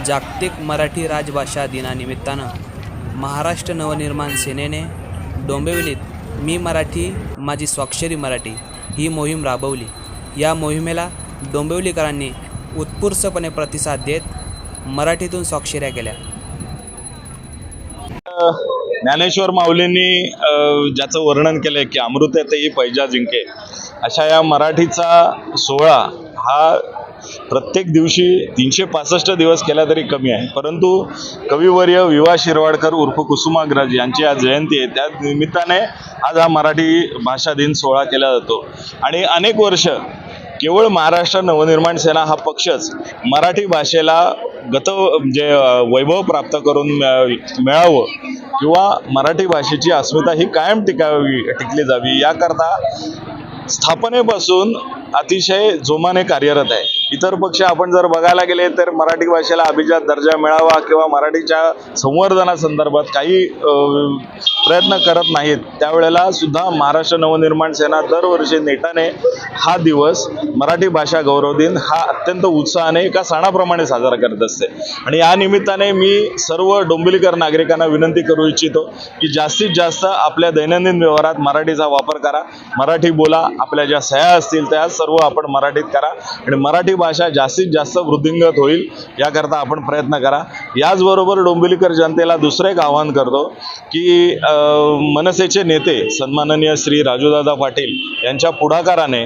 जागतिक मराठी राजभाषा दिनानिमित्तानं महाराष्ट्र नवनिर्माण सेनेने डोंबिवलीत मी मराठी माझी स्वाक्षरी मराठी ही मोहीम राबवली. या मोहिमेला डोंबिवलीकरांनी उत्स्फूर्तपणे प्रतिसाद देत मराठीतून स्वाक्षऱ्या केल्या. ज्ञानेश्वर माऊलींनी ज्याचं वर्णन केलंय की अमृत येते ही पैजा जिंके अशा या मराठीचा सोहळा हा प्रत्येक दिवशी तीनशे पासष्ट दिवस केला तरी कमी आहे. परंतु कविवर्य विवा शिरवाडकर उर्फ कुसुमाग्रज यांची आज जयंती आहे. त्या निमित्ताने आज हा मराठी भाषा दिन सोहळा केला जातो. आणि अनेक वर्ष केवळ महाराष्ट्र नवनिर्माण सेना हा पक्षच मराठी भाषेला गत म्हणजे वैभव प्राप्त करून मिळावं किंवा मराठी भाषेची अस्मिता ही कायम टिकावी टिकली जावी याकरता स्थापनेपासून अतिशय जोमाने कार्यरत आहे. इतर पक्ष आपण जर बघायला गेले तर मराठी भाषेला अभिजात दर्जा मिळावा किंवा मराठीच्या संवर्धनासंदर्भात काही प्रयत्न करत नाहीत. त्यावेळेला सुद्धा महाराष्ट्र नवनिर्माण सेना दरवर्षी नेटाने हा दिवस मराठी भाषा गौरव दिन हा अत्यंत उत्साहाने एका सणाप्रमाणे साजरा करत असते. आणि या निमित्ताने मी सर्व डोंबिवलीकर नागरिकांना विनंती करू इच्छितो की जास्तीत जास्त आपल्या दैनंदिन व्यवहारात मराठीचा वापर करा. मराठी बोला आपल्या ज्या सह्या असतील त्या सर्व आपण मराठीत करा. आणि मराठी भाषा जास्तीत जास्त वृद्धिंगत होईल याकरता आपण प्रयत्न करा. याचबरोबर डोंबिवलीकर जनतेला दुसरं एक आवाहन करतो की मनसेचे नेते सन्माननीय श्री राजूदादा पाटील यांच्या पुढाकाराने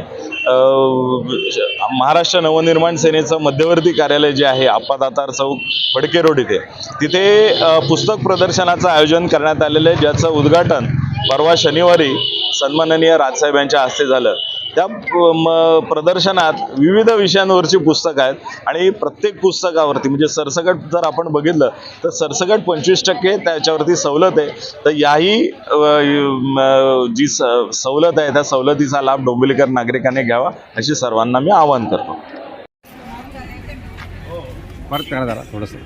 महाराष्ट्र नवनिर्माण सेनेचं मध्यवर्ती कार्यालय जे आहे आप्पा दातार चौक फडके रोड इथे तिथे पुस्तक प्रदर्शनाचं आयोजन करण्यात आलेलं आहे ज्याचं उद्घाटन परवा शनिवारी सन्माननीय राजसाहेब यांच्या हस्ते झालं. त्या प्रदर्शनात विविध विषयांवरची पुस्तकं आहेत आणि प्रत्येक पुस्तकावरती म्हणजे सरसकट जर आपण बघितलं तर सरसकट पंचवीस टक्के त्याच्यावरती सवलत आहे. तर याही जी स सवलत आहे त्या सवलतीचा लाभ डोंबिवलीकर नागरिकांनी घ्यावा अशी सर्वांना मी आवाहन करतो. परत करा जरा थोडंसं.